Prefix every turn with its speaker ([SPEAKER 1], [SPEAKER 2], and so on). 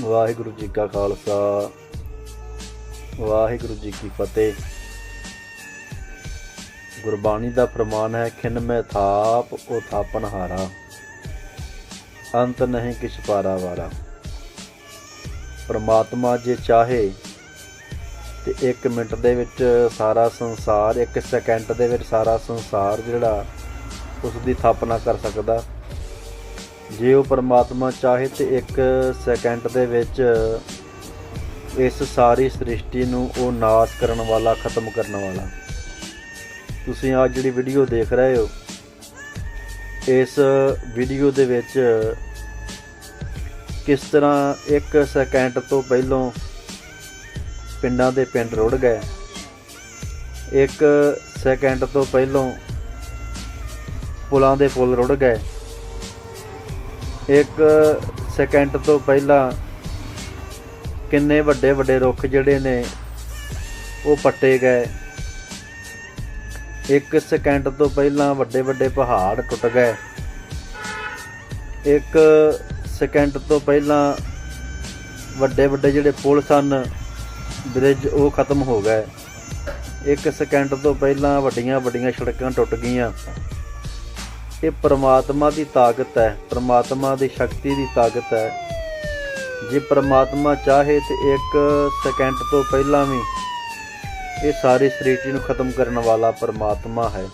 [SPEAKER 1] ਵਾਹਿਗੁਰੂ ਜੀ ਕਾ ਖਾਲਸਾ, ਵਾਹਿਗੁਰੂ ਜੀ ਕੀ ਫਤਿਹ। ਗੁਰਬਾਣੀ ਦਾ ਪ੍ਰਮਾਣ ਹੈ, ਖਿਨ ਮੈਂ ਥਾਪ, ਉਹ ਥਾਪਨ ਹਾਰਾ, ਅੰਤ ਨਹੀਂ ਕਿਛ ਪਾਰਾ ਵਾਰਾ। ਪ੍ਰਮਾਤਮਾ ਜੇ ਚਾਹੇ ਤੇ 1 ਮਿੰਟ ਦੇ ਵਿੱਚ ਸਾਰਾ ਸੰਸਾਰ 1 ਸੈਕਿੰਡ ਦੇ ਵਿੱਚ ਸਾਰਾ ਸੰਸਾਰ ਜਿਹੜਾ ਉਸ ਦੀ ਥਾਪਨਾ ਕਰ ਸਕਦਾ। ਜੇ ਉਹ ਪਰਮਾਤਮਾ ਚਾਹੇ ਤੇ ਇੱਕ ਸੈਕਿੰਡ ਦੇ ਵਿੱਚ ਇਸ ਸਾਰੀ ਸ੍ਰਿਸ਼ਟੀ ਨੂੰ ਉਹ ਨਾਸ਼ ਕਰਨ ਵਾਲਾ, ਖਤਮ ਕਰਨ ਵਾਲਾ। ਤੁਸੀਂ ਅੱਜ ਜਿਹੜੀ ਵੀਡੀਓ ਦੇਖ ਰਹੇ ਹੋ, ਇਸ ਵੀਡੀਓ ਦੇ ਵਿੱਚ ਕਿਸ ਤਰ੍ਹਾਂ 1 ਸੈਕਿੰਡ ਤੋਂ ਪਹਿਲਾਂ ਪਿੰਡਾਂ ਦੇ ਪਿੰਡ ਰੁੜ ਗਏ। 1 ਸੈਕਿੰਡ ਤੋਂ ਪਹਿਲਾਂ ਪੁਲਾਂ ਦੇ ਪੁਲ ਰੁੜ ਗਏ। ਇੱਕ ਸੈਕਿੰਡ ਤੋਂ ਪਹਿਲਾਂ ਕਿੰਨੇ ਵੱਡੇ ਵੱਡੇ ਰੁੱਖ ਜਿਹੜੇ ਨੇ, ਉਹ ਪੱਟੇ ਗਏ। ਇੱਕ ਸੈਕਿੰਡ ਤੋਂ ਪਹਿਲਾਂ ਵੱਡੇ ਵੱਡੇ ਪਹਾੜ ਟੁੱਟ ਗਏ। ਇੱਕ ਸੈਕਿੰਡ ਤੋਂ ਪਹਿਲਾਂ ਵੱਡੇ ਵੱਡੇ ਜਿਹੜੇ ਪੁਲ ਸਨ ਬ੍ਰਿਜ ਉਹ ਖਤਮ ਹੋ ਗਏ। ਇੱਕ ਸੈਕਿੰਡ ਤੋਂ ਪਹਿਲਾਂ ਵੱਡੀਆਂ ਵੱਡੀਆਂ ਸੜਕਾਂ ਟੁੱਟ ਗਈਆਂ। ਇਹ ਪਰਮਾਤਮਾ ਦੀ ਤਾਕਤ ਹੈ, ਪਰਮਾਤਮਾ ਦੀ ਸ਼ਕਤੀ ਦੀ ਤਾਕਤ ਹੈ। ਜੇ ਪਰਮਾਤਮਾ ਚਾਹੇ ਤੇ ਇੱਕ ਸਕਿੰਟ ਤੋਂ ਪਹਿਲਾਂ ਵੀ ਇਹ ਸਾਰੀ ਸ੍ਰਿਸ਼ਟੀ ਨੂੰ ਖਤਮ ਕਰਨ ਵਾਲਾ ਪਰਮਾਤਮਾ ਹੈ।